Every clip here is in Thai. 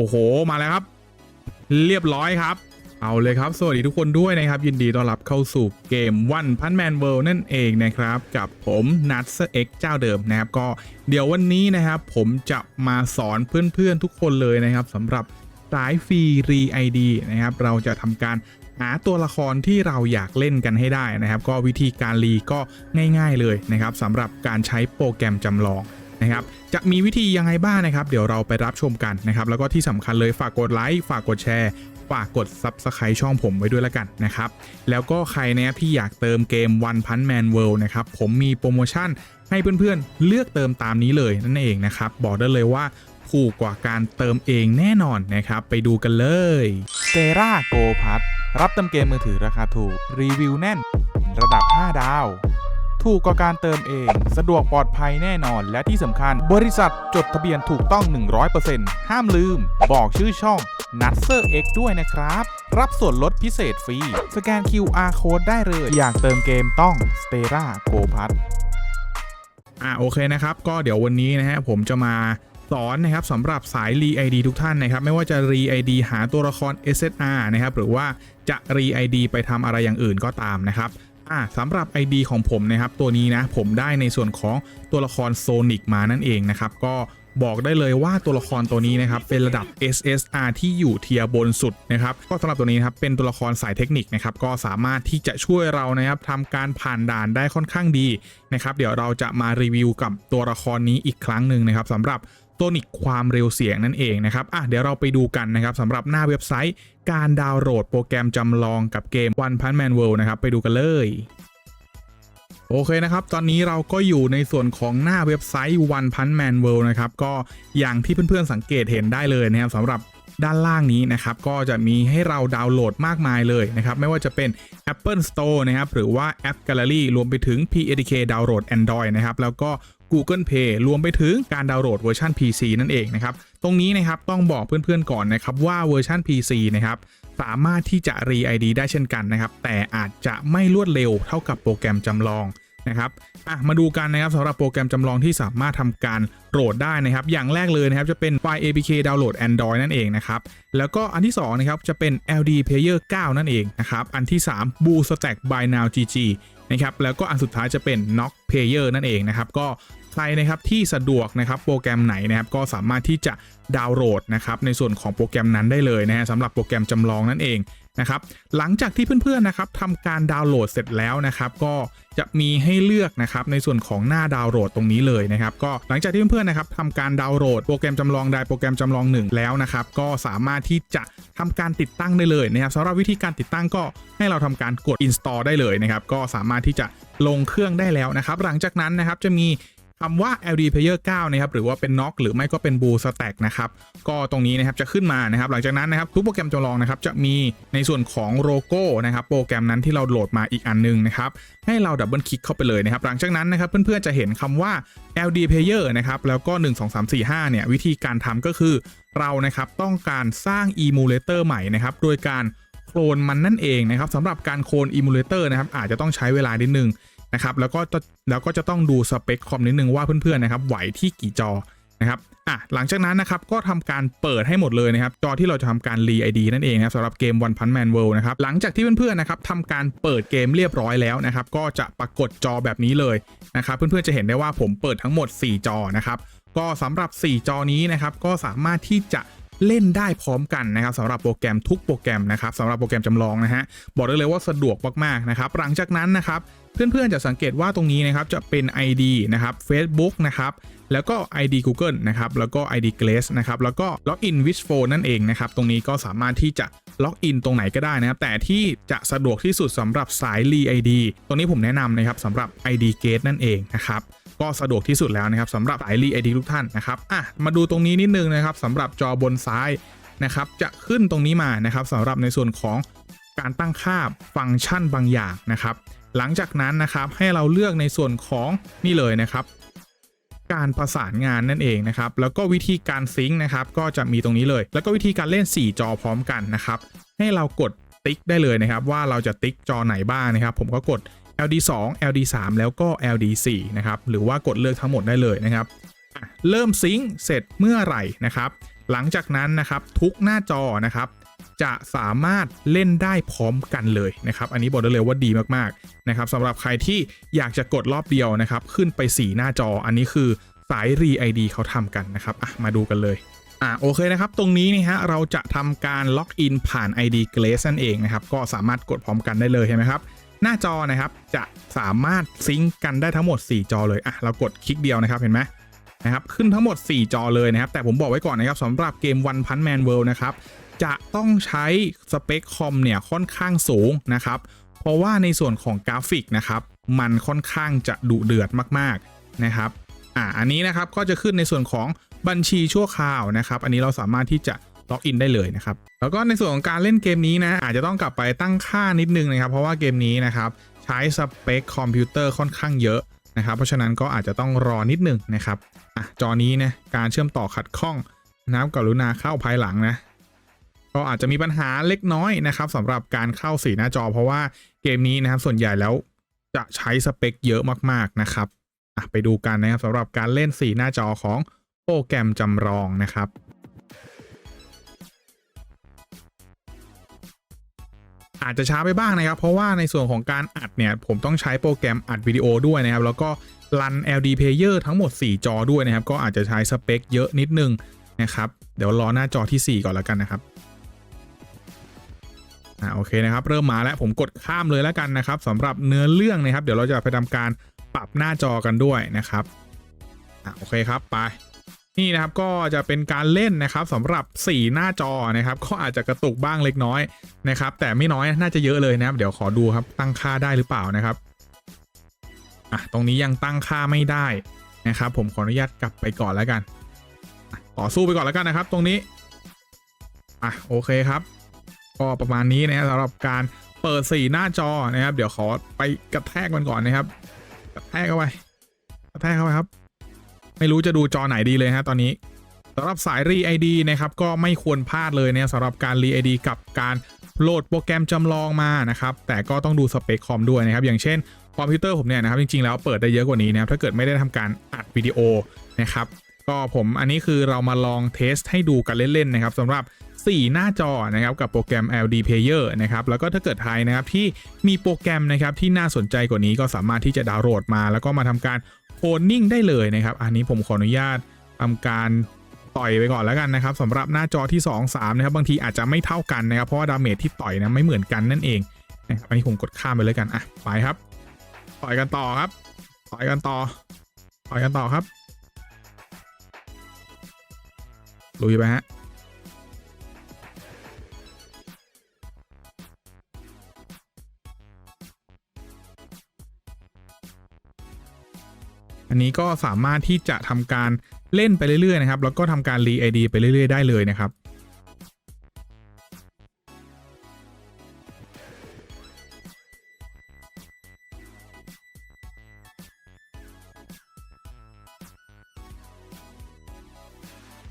โอ้โหมาแล้วครับ เรียบร้อยครับ เอาเลยครับ สวัสดีทุกคนด้วยนะครับ ยินดีต้อนรับเข้าสู่เกม One Punch Man World นั่นเองนะครับ กับผมนัทเซอร์เอ็กเจ้าเดิมนะครับ ก็เดี๋ยววันนี้นะครับ ผมจะมาสอนเพื่อนๆทุกคนเลยนะครับสำหรับสายฟรีรีไอดีนะครับ เราจะทำการหาตัวละครที่เราอยากเล่นกันให้ได้นะครับ ก็วิธีการรีก็ง่าย ๆเลยนะครับสำหรับการใช้โปรแกรมจำลอง นะครับจะมีวิธียังไงบ้างนะครับ เดี๋ยวเราไปรับชมกันนะครับ แล้วก็ที่สำคัญเลยฝากกดไลค์ฝากกดแชร์ฝากกด Subscribe ช่องผมไว้ด้วยละกันนะครับ แล้วก็ใครนะที่อยากเติมเกม One Punch Man World นะครับ ผมมีโปรโมชั่นให้เพื่อนๆ เลือกเติมตามนี้เลยนั่นเองนะครับ บอกได้เลยว่าถูกกว่าการเติมเองแน่นอนนะครับ ไปดูกันเลยเซราโกพัทรับเติมเกมมือถือราคาถูก รีวิวแน่น ระดับ 5 ดาว ถูกกว่าการเติมเอง สะดวกปลอดภัยแน่นอน และที่สำคัญ บริษัทจดทะเบียนถูกต้อง 100%ห้ามลืม บอกชื่อช่อง n u t s e r X ด้วยนะครับ รับส่วนลดพิเศษฟรี สแกน QR Code ได้เลย อยากเติมเกมต้อง s t e r a Go p a t อ่าโอเคนะครับ ก็เดี๋ยววันนี้นะฮะผมจะมาสอนนะครับสำหรับสายรีไอดีทุกท่านนะครับ ไม่ว่าจะรีไอดีหาตัวละคร SSR นะครับ หรือว่าจะรีไอดีไปทำอะไรอย่างอื่นก็ตามนะครับ อ่าสำหรับ ID ของผมนะครับตัวนี้นะผมได้ในส่วนของตัวละครโซนิกมานั่นเองนะครับก็บอกได้เลยว่าตัวละครตัวนี้นะครับเป็นระดับ SSR ที่อยู่เทียบนสุดนะครับก็สำหรับตัวนี้นะครับเป็นตัวละครสายเทคนิคนะครับก็สามารถที่จะช่วยเรานะครับทำการผ่านด่านได้ค่อนข้างดีนะครับเดี๋ยวเราจะมารีวิวกับตัวละครนี้อีกครั้งหนึ่งนะครับสำหรับ ตนิกความเร็วเสียงนั่นเองนะครับอะเดี๋ยวเราไปดูกันนะครับสำหรับหน้าเว็บไซต์ การดาวน์โหลดโปรแกรมจำลองกับเกม One Punch Man World นะครับ ไปดูกันเลยโอเคนะครับ ตอนนี้เราก็อยู่ในส่วนของหน้าเว็บไซต์ One Punch Man World นะครับ ก็อย่างที่เพื่อนๆสังเกตเห็นได้เลยนะครับสำหรับด้านล่างนี้นะครับ ก็จะมีให้เราดาวน์โหลดมากมายเลยนะครับ ไม่ว่าจะเป็น Apple Store นะครับ หรือว่า App Gallery รวมไปถึง PDK Download Android นะครับ แล้วก็ Google Play รวมไปถึงการดาวน์โหลดเวอร์ชัน PC นั่นเองนะครับ ตรงนี้นะครับต้องบอกเพื่อนๆก่อนนะครับว่าเวอร์ชัน PC นะครับสามารถที่จะรี ID ได้เช่นกันนะครับ แต่อาจจะไม่รวดเร็วเท่ากับโปรแกรมจำลองนะครับอะมาดูกันนะครับสำหรับโปรแกรมจำลองที่สามารถทำการโหลดได้นะครับ อย่างแรกเลยนะครับจะเป็นไฟล์ APK Download Android นั่นเองนะครับ แล้วก็อันที่2นะครับจะเป็น LD Player 9 นั่นเองนะครับ อันที่ 3 Boo Stack by Now GG นะครับ แล้วก็อันสุดท้ายจะเป็น Knock Player นั่นเองนะครับ ก็ ใครนะครับที่สะดวกนะครับโปรแกรมไหนนะครับก็สามารถที่จะดาวน์โหลดนะครับในส่วนของโปรแกรมนั้นได้เลยนะฮะสำหรับโปรแกรมจำลองนั่นเองนะครับหลังจากที่เพื่อนๆนะครับทำการดาวน์โหลดเสร็จแล้วนะครับก็จะมีให้เลือกนะครับในส่วนของหน้าดาวน์โหลดตรงนี้เลยนะครับก็หลังจากที่เพื่อนๆนะครับทำการดาวน์โหลดโปรแกรมจำลองใดโปรแกรมจำลองหนึ่งแล้วนะครับก็สามารถที่จะทำการติดตั้งได้เลยนะครับสำหรับวิธีการติดตั้งก็ให้เราทำการกด install ได้เลยนะครับก็สามารถที่จะลงเครื่องได้แล้วนะครับหลังจากนั้นนะครับจะมี คำว่า LD Player 9 นะครับ หรือว่าเป็น Knock หรือไม่ก็เป็น Blue Stack นะครับ ก็ตรงนี้นะครับจะขึ้นมานะครับ หลังจากนั้นนะครับ ทุกโปรแกรมจำลองนะครับ จะมีในส่วนของโลโก้นะครับ โปรแกรมนั้นที่เราโหลดมาอีกอันหนึงนะครับ ให้เราดับเบิลคลิกเข้าไปเลยนะครับ หลังจากนั้นนะครับ เพื่อนๆจะเห็นคำว่า LD Player นะครับ แล้วก็ 1 2 3 4 5 เนี่ย วิธีการทำก็คือ เรานะครับต้องการสร้าง Emulator ใหม่นะครับ โดยการโคลนมันนั่นเองนะครับสำหรับการโคลน Emulator นะครับอาจจะต้องใช้เวลานิดนึง นะครับแล้วก็จะแล้วก็จะต้องดูสเปคคอมนิดนึงว่าเพื่อนๆนะครับไหวที่กี่จอนะครับอะหลังจากนั้นนะครับก็ทำการเปิดให้หมดเลยนะครับจอที่เราจะทำการรีไอดีนั่นเองนะครับสำหรับเกม One Punch Man World นะครับหลังจากที่เพื่อนๆนะครับทำการเปิดเกมเรียบร้อยแล้วนะครับก็จะปรากฏจอแบบนี้เลยนะครับเพื่อนๆจะเห็นได้ว่าผมเปิดทั้งหมด 4 จอนะครับก็สำหรับ 4 จอนี้นะครับก็สามารถที่จะ เล่นได้พร้อมกันนะครับสำหรับโปรแกรมทุกโปรแกรมนะครับสำหรับโปรแกรมจำลองนะฮะบอกได้เลยว่าสะดวกมากๆนะครับหลังจากนั้นนะครับเพื่อนๆ จะสังเกตว่าตรงนี้นะครับจะเป็น ID นะครับ Facebook นะครับแล้วก็ ID Google นะครับแล้วก็ ID Glaze นะครับแล้วก็ Login with Phone นั่นเองนะครับตรงนี้ก็สามารถที่จะล็อกอินตรงไหนก็ได้นะครับแต่ที่จะสะดวกที่สุดสำหรับสาย Re ID ตรงนี้ผมแนะนำนะครับสำหรับ ID Gate นั่นเองนะครับ ก็สะดวกที่สุดแล้วนะครับสำหรับสาย Re ID ทุกท่านนะครับอะมาดูตรงนี้นิดนึงนะครับสำหรับจอบนซ้ายนะครับจะขึ้นตรงนี้มานะครับสำหรับในส่วนของการตั้งค่าฟังก์ชันบางอย่างนะครับ หลังจากนั้นนะครับให้เราเลือกในส่วนของนี่เลยนะครับ การประสานงานนั่นเองนะครับ แล้วก็วิธีการซิงค์นะครับ ก็จะมีตรงนี้เลย แล้วก็วิธีการเล่น 4 จอพร้อมกันนะครับ ให้เรากดติ๊กได้เลยนะครับ ว่าเราจะติ๊กจอไหนบ้างนะครับ ผมก็กด LD 2 LD 3 แล้วก็ LD 4 นะครับ หรือว่ากดเลือกทั้งหมดได้เลยนะครับ เริ่มซิงค์เสร็จเมื่อไหร่นะครับ หลังจากนั้นนะครับทุกหน้าจอนะครับ จะสามารถเล่นได้พร้อมกันเลยนะครับ อันนี้บอกได้เลยว่าดีมากๆนะครับสำหรับใครที่อยากจะกดรอบเดียวนะครับ ขึ้นไป 4 หน้าจอ อันนี้คือสายรี ID เขาทำกันนะครับอะมาดูกันเลยอะโอเคนะครับ ตรงนี้นี่ฮะเราจะทำการล็อกอินผ่าน ID Grace นั่นเองนะครับ ก็สามารถกดพร้อมกันได้เลยเห็นไหมครับ หน้าจอนะครับจะสามารถซิงก์กันได้ทั้งหมด 4 จอเลยอะเรากดคลิกเดียวนะครับเห็นไหมนะครับขึ้นทั้งหมด 4 จอเลยนะครับ แต่ผมบอกไว้ก่อนนะครับสำหรับเกม One Punch Man World นะครับ จะต้องใช้สเปคคอมเนี่ยค่อนข้างสูงนะครับ เพราะว่าในส่วนของกราฟิกนะครับ มันค่อนข้างจะดุเดือดมากๆนะครับอ่าอันนี้นะครับก็จะขึ้นในส่วนของบัญชีชั่วคราวนะครับ อันนี้เราสามารถที่จะ ล็อกอินได้เลยนะครับ แล้วก็ในส่วนของการเล่นเกมนี้นะ อาจจะต้องกลับไปตั้งค่านิดนึงนะครับ เพราะว่าเกมนี้นะครับใช้สเปคคอมพิวเตอร์ค่อนข้างเยอะนะครับ เพราะฉะนั้นก็อาจจะต้องรอนิดนึงนะครับอะจอนี้นะการเชื่อมต่อขัดข้องนะครับกรุณาเข้าภายหลังนะก็อาจจะมีปัญหาเล็กน้อยนะครับสำหรับการเข้าสีหน้าจอ เพราะว่าเกมนี้นะครับส่วนใหญ่แล้วจะใช้สเปคเยอะมากๆนะครับอะไปดูกันนะครับสำหรับการเล่นสีหน้าจอของโปรแกรมจำลองนะครับ อาจจะช้าไปบ้างนะครับ เพราะว่าในส่วนของการอัดเนี่ย ผมต้องใช้โปรแกรมอัดวิดีโอด้วยนะครับ แล้วก็รัน LD Player ทั้งหมด 4 จอด้วยนะครับ ก็อาจจะใช้สเปคเยอะนิดนึงนะครับ เดี๋ยวรอหน้าจอที่ 4 ก่อนแล้วกันนะครับอ่าโอเคนะครับ เริ่มมาแล้วผมกดข้ามเลยแล้วกันนะครับสำหรับเนื้อเรื่องนะครับ เดี๋ยวเราจะไปทำการปรับหน้าจอกันด้วยนะครับอ่าโอเคครับไป นี่นะครับก็จะเป็นการเล่นนะครับสำหรับ 4 หน้าจอนะครับก็อาจจะกระตุกบ้างเล็กน้อยนะครับแต่ไม่น้อยน่าจะเยอะเลยนะครับ เดี๋ยวขอดูครับตั้งค่าได้หรือเปล่านะครับอะตรงนี้ยังตั้งค่าไม่ได้นะครับ ผมขออนุญาตกลับไปก่อนแล้วกันต่อสู้ไปก่อนแล้วกันนะครับ ตรงนี้อะโอเคครับ ก็ประมาณนี้นะครับสำหรับการเปิด4หน้าจอนะครับ เดี๋ยวขอไปกระแทกมันก่อนนะครับ กระแทกเข้าไปกระแทกเข้าไปครับ ไม่รู้จะดูจอไหนดีเลยฮะตอนนี้สำหรับสายรี ID นะครับก็ไม่ควรพลาดเลยเนี่ยสำหรับการรี ID กับการโหลดโปรแกรมจำลองมานะครับแต่ก็ต้องดูสเปคคอมด้วยนะครับอย่างเช่นคอมพิวเตอร์ผมเนี่ยนะครับจริงๆแล้วเปิดได้เยอะกว่านี้นะครับถ้าเกิดไม่ได้ทำการอัดวิดีโอนะครับก็ผมอันนี้คือเรามาลองเทสให้ดูกันเล่นๆนะครับสำหรับ 4 หน้าจอนะครับกับโปรแกรม LD Player นะครับแล้วก็ถ้าเกิดใครนะครับที่มีโปรแกรมนะครับที่น่าสนใจกว่านี้ก็สามารถที่จะดาวน์โหลดมา แล้วก็มาทำการ โคดนิ่งได้เลยนะครับ อันนี้ผมขออนุญาตทำการต่อยไปก่อนแล้วกันนะครับสำหรับหน้าจอที่ 2 3 นะครับ บางทีอาจจะไม่เท่ากันนะครับ เพราะว่าดาเมจที่ต่อยนะไม่เหมือนกันนั่นเองนะครับอันนี้ผมกดข้ามไปเลยกันอะไปครับ ต่อยกันต่อครับ ต่อยกันต่อ ต่อยกันต่อครับลุยไปฮะ อันนี้ก็สามารถที่จะทำการเล่นไปเรื่อยๆนะครับแล้วก็ทำการรี ID ไปเรื่อยๆ ได้เลยนะครับ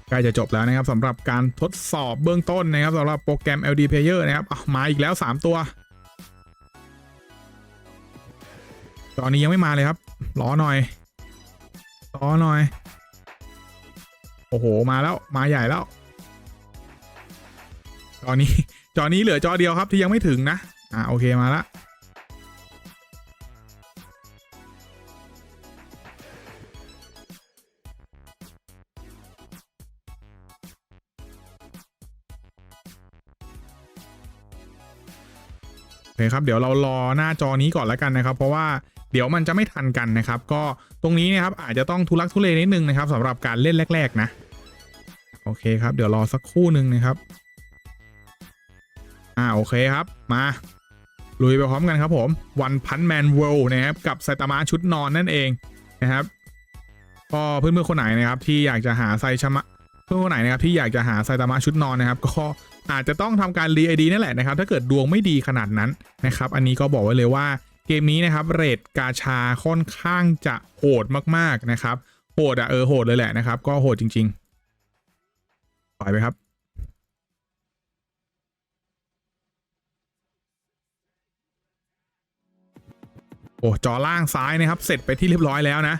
ใกล้จะจบแล้วนะครับสำหรับการทดสอบเบื้องต้นนะครับสำหรับโปรแกรม LD Player นะครับมาอีกแล้ว 3 ตัว ตอนนี้ยังไม่มาเลยครับ รอหน่อย รอหน่อย โอ้โห มาแล้ว มาใหญ่แล้ว จอนี้ จอนี้เหลือจอเดียวครับที่ยังไม่ถึงนะ อ่าโอเคมาละโอเคครับ เดี๋ยวเรารอหน้าจอนี้ก่อนแล้วกันนะครับ เพราะว่า เดี๋ยวมันจะไม่ทันกันนะครับ ก็ตรงนี้นะครับอาจจะต้องทุลักทุเลนิดนึงนะครับสำหรับการเล่นแรก ๆ นะ โอเคครับ เดี๋ยวรอสักครู่หนึ่งนะครับ อ่าโอเคครับมาลุยไปพร้อมกันครับผม One Punch Man World นะครับกับไซตามะชุดนอนนั่นเองนะครับก็เพื่อนๆคนไหนนะครับที่อยากจะหาไซชมะเพื่อนคนไหนนะครับที่อยากจะหาไซตามะชุดนอนนะครับ ก็อาจจะต้องทำการรีไอดีนั่นแหละนะครับ ถ้าเกิดดวงไม่ดีขนาดนั้นนะครับ อันนี้ก็บอกไว้เลยว่า เกมนี้นะครับเรทกาชาค่อนข้างจะโหดมากๆนะครับ โหดอะเออโหดเลยแหละนะครับ ก็โหดจริงๆปล่อยไปครับโอ้จอล่างซ้ายนะครับ เสร็จไปที่เรียบร้อยแล้วนะ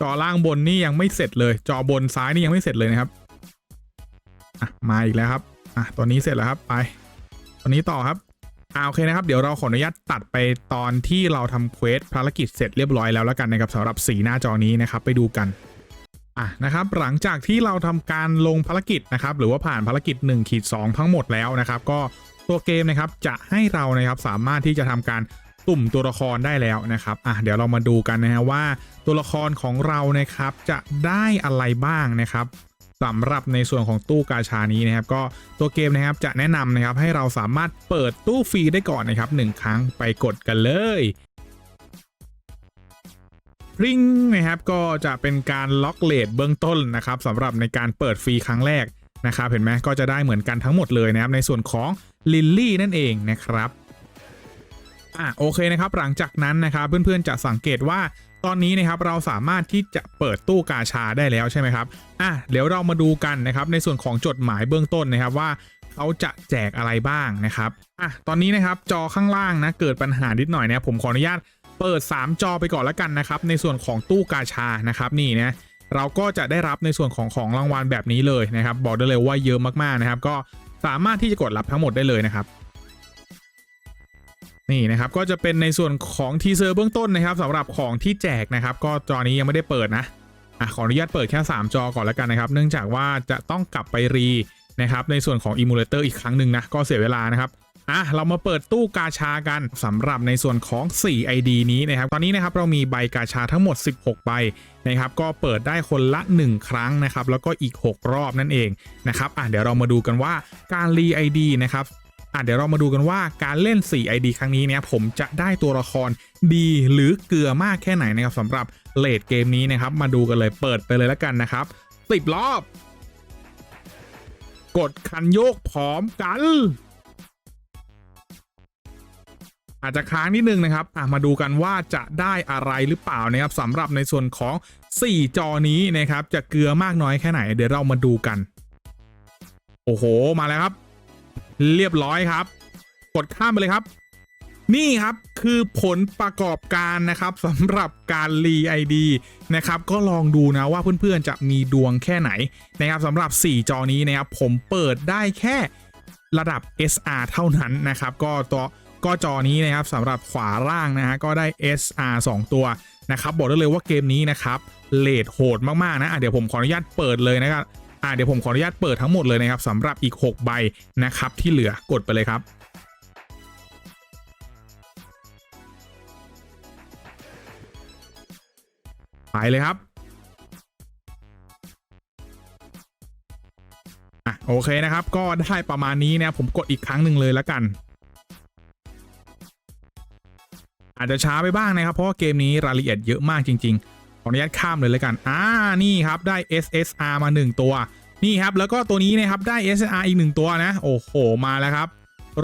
จอล่างบนนี่ยังไม่เสร็จเลย จอบนซ้ายนี่ยังไม่เสร็จเลยนะครับอะมาอีกแล้วครับอะตอนนี้เสร็จแล้วครับไปตอนนี้ต่อครับ อ่าโอเคนะครับเดี๋ยวเราขออนุญาตตัดไปตอนที่เราทำเควสภารกิจเสร็จเรียบร้อยแล้วแล้วกันนะครับสำหรับสีหน้าจอนี้นะครับไปดูกันอะนะครับหลังจากที่เราทำการลงภารกิจนะครับหรือว่าผ่านภารกิจ1ขีด2ทั้งหมดแล้วนะครับ ก็ตัวเกมนะครับจะให้เรานะครับสามารถที่จะทำการตุ่มตัวละครได้แล้วนะครับอะเดี๋ยวเรามาดูกันนะฮะว่าตัวละครของเรานะครับจะได้อะไรบ้างนะครับ สำหรับในส่วนของตู้กาชานี้นะครับก็ตัวเกมนะครับจะแนะนำนะครับให้เราสามารถเปิดตู้ฟรีได้ก่อนนะครับหนึ่งครั้งไปกดกันเลยริงนะครับก็จะเป็นการล็อกเลทเบื้องต้นนะครับสำหรับในการเปิดฟรีครั้งแรกนะครับเห็นไหมก็จะได้เหมือนกันทั้งหมดเลยนะครับในส่วนของลิลลี่นั่นเองนะครับ อะโอเคนะครับหลังจากนั้นนะครับเพื่อนๆจะสังเกตว่าตอนนี้นะครับเราสามารถที่จะเปิดตู้กาชาได้แล้วใช่ไหมครับอะเดี๋ยวเรามาดูกันนะครับในส่วนของจดหมายเบื้องต้นนะครับว่าเขาจะแจกอะไรบ้างนะครับอะตอนนี้นะครับจอข้างล่างนะเกิดปัญหานิดหน่อยนะผมขออนุญาตเปิด 3 จอไปก่อนแล้วกันนะครับในส่วนของตู้กาชานะครับนี่นะเราก็จะได้รับในส่วนของของรางวัลแบบนี้เลยนะครับ บอกได้เลยว่าเยอะมากๆนะครับ ก็สามารถที่จะกดรับทั้งหมดได้เลยนะครับ นี่นะครับก็จะเป็นในส่วนของทีเซอร์เบื้องต้นนะครับสำหรับของที่แจกนะครับ ก็จอนี้ยังไม่ได้เปิดนะอะขออนุญาตเปิดแค่ 3 จอก่อนแล้วกันนะครับ เนื่องจากว่าจะต้องกลับไปรีนะครับในส่วนของ Emulator อีกครั้งหนึ่งนะก็เสียเวลานะครับอะเรามาเปิดตู้กาชากันสำหรับในส่วนของ 4 ID นี้นะครับตอนนี้นะครับเรามีใบกาชาทั้งหมด 16 ใบนะครับก็เปิดได้คนละ 1 ครั้งนะครับแล้วก็อีก 6 รอบนั่นเองนะครับอะเดี๋ยวเรามาดูกันว่าการรี ID นะครับ อะเดี๋ยวเรามาดูกันว่าการเล่น 4 ID ครั้งนี้เนี่ยผมจะได้ตัวละครดีหรือเกลือมากแค่ไหนนะครับสำหรับเลดเกมนี้นะครับ มาดูกันเลยเปิดไปเลยแล้วกันนะครับสิบรอบ กดคันโยกพร้อมกัน อาจจะค้างนิดนึงนะครับอะมาดูกันว่าจะได้อะไรหรือเปล่านะครับสำหรับในส่วนของ 4 จอนี้นะครับ จะเกลือมากน้อยแค่ไหน เดี๋ยวเรามาดูกัน โอ้โหมาแล้วครับ เรียบร้อยครับ กดข้ามไปเลยครับ นี่ครับคือผลประกอบการนะครับสำหรับการรีไอดีนะครับ ก็ลองดูนะว่าเพื่อนๆจะมีดวงแค่ไหนนะครับสำหรับ 4 จอนี้นะครับ ผมเปิดได้แค่ระดับ SR เท่านั้นนะครับ ก็ตัวก็จอนี้นะครับสำหรับขวาล่างนะฮะก็ได้ SR 2 ตัวนะครับ บอกได้เลยว่าเกมนี้นะครับเลทโหดมากๆนะะเดี๋ยวผมขออนุญาตเปิดเลยนะครับ อ่าเดี๋ยวผมขออนุญาตเปิดทั้งหมดเลยนะครับสำหรับอีก 6 ใบนะครับที่เหลือกดไปเลยครับไปเลยครับอะโอเคนะครับ ก็ได้ประมาณนี้นะผมกดอีกครั้งหนึ่งเลยแล้วกัน อาจจะช้าไปบ้างนะครับ เพราะว่าเกมนี้รายละเอียดเยอะมากจริง ๆ ออนุญาตข้ามเลยแล้วกัน อ่า นี่ครับ ได้ SSR มา 1 ตัว นี่ครับ แล้วก็ตัวนี้นะครับ ได้ SSR อีก 1 ตัวนะ โอ้โห มาแล้วครับ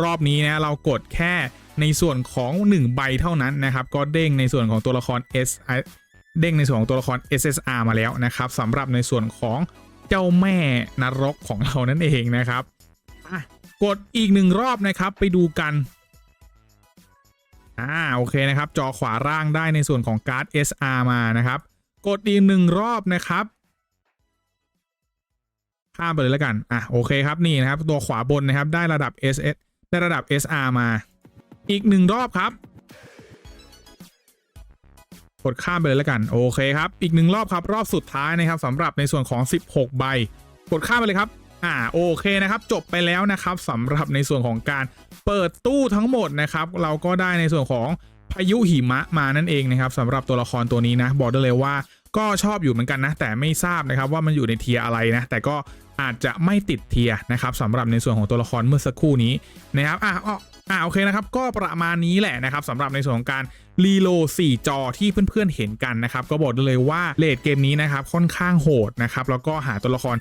รอบนี้นะเรากดแค่ในส่วนของ 1 ใบเท่านั้นนะครับ ก็เด้งในส่วนของตัวละคร S เด้งในส่วนของตัวละคร SSR มาแล้วนะครับสำหรับในส่วนของเจ้าแม่นรกของเรานั่นเองนะครับอะกดอีกหนึ่งรอบนะครับ ไปดูกัน อ่า โอเคนะครับ จอขวาล่างได้ในส่วนของการ์ด SR มานะครับ กดอีกหนึ่งรอบนะครับข้ามไปเลยแล้วกัน อะ โอเคครับ นี่นะครับ ตัวขวาบนนะครับ ได้ระดับ SS ได้ระดับ SR มา อีกหนึ่งรอบครับ กดข้ามไปเลยแล้วกัน โอเคครับ อีกหนึ่งรอบครับ รอบสุดท้ายนะครับสำหรับในส่วนของ 16 ใบ กดข้ามไปเลยครับ อ่า โอเคนะครับ จบไปแล้วนะครับสำหรับในส่วนของการเปิดตู้ทั้งหมดนะครับ เราก็ได้ในส่วนของ พายุหิมะมานั่นเองนะครับสำหรับตัวละครตัวนี้นะ บอกได้เลยว่าก็ชอบอยู่เหมือนกันนะ แต่ไม่ทราบนะครับว่ามันอยู่ในเทียอะไรนะ แต่ก็อาจจะไม่ติดเทียนะครับสำหรับในส่วนของตัวละครเมื่อสักครู่นี้นะครับอะอะโอเคนะครับ ก็ประมาณนี้แหละนะครับสำหรับในส่วนของการ รีโล4 จอที่เพื่อนๆเห็นกันนะครับก็บอกได้เลยว่าเลดเกมนี้นะครับค่อนข้างโหดนะครับแล้วก็หาตัวละคร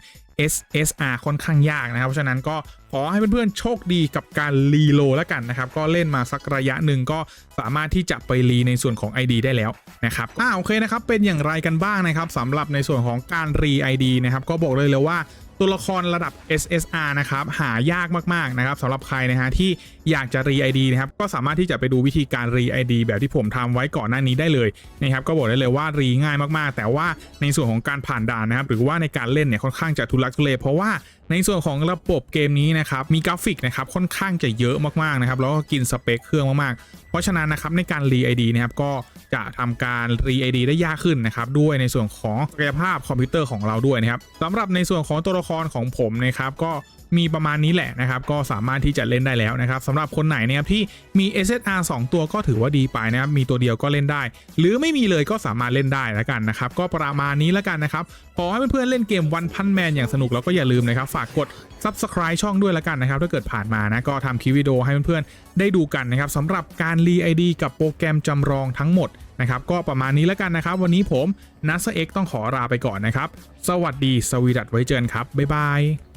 SSR ค่อนข้างยากนะครับ เพราะฉะนั้นก็ขอให้เพื่อนๆโชคดีกับการรีโลแล้วกันนะครับ ก็เล่นมาสักระยะหนึ่งก็สามารถที่จะไปรีในส่วนของ ID ได้แล้วนะครับอ่าโอเคนะครับ เป็นอย่างไรกันบ้างนะครับสำหรับในส่วนของการรี ID นะครับก็บอกเลยเลยว่า ตัวละครระดับ SSR นะครับหายากมากๆนะครับสำหรับใครนะฮะที่อยากจะรี ID นะครับก็สามารถที่จะไปดูวิธีการรี ID แบบที่ผมทำไว้ก่อนหน้านี้ได้เลยนะครับก็บอกได้เลยว่ารีง่ายมากๆ แต่ว่าในส่วนของการผ่านด่านนะครับหรือว่าในการเล่นเนี่ยค่อนข้างจะทุลักทุเลเพราะว่าในส่วนของระบบเกมนี้นะครับมีกราฟิกนะครับค่อนข้างจะเยอะมากๆนะครับแล้วก็กินสเปคเครื่องมากๆ เพราะฉะนั้นนะครับในการรี ID นะครับก็ จะทำการรี ID ได้ยากขึ้นนะครับด้วยในส่วนของศักยภาพคอมพิวเตอร์ของเราด้วยนะครับสำหรับในส่วนของตัวละครของผมนะครับก็มีประมาณนี้แหละนะครับ ก็สามารถที่จะเล่นได้แล้วนะครับสำหรับคนไหนนะครับที่มี SSR 2 ตัวก็ถือว่าดีไปนะครับ มีตัวเดียวก็เล่นได้ หรือไม่มีเลยก็สามารถเล่นได้แล้วกันนะครับ ก็ประมาณนี้แล้วกันนะครับ ขอให้เพื่อนๆเล่นเกมวันพันแมนอย่างสนุกแล้วก็อย่าลืมนะครับ ฝากกด Subscribe ช่องด้วยละกันนะครับ ถ้าเกิดผ่านมานะก็ทำคลิปวิดีโอให้เพื่อนๆ ได้ดูกันนะครับสำหรับการรีไอดีกับโปรแกรมจำลองทั้งหมดนะครับ ก็ประมาณนี้ละกันนะครับ วันนี้ผมนัสเอ็กต้องขอลาไปก่อนนะครับ สวัสดีสวีดัตไว้เจอกันครับ บ๊ายบาย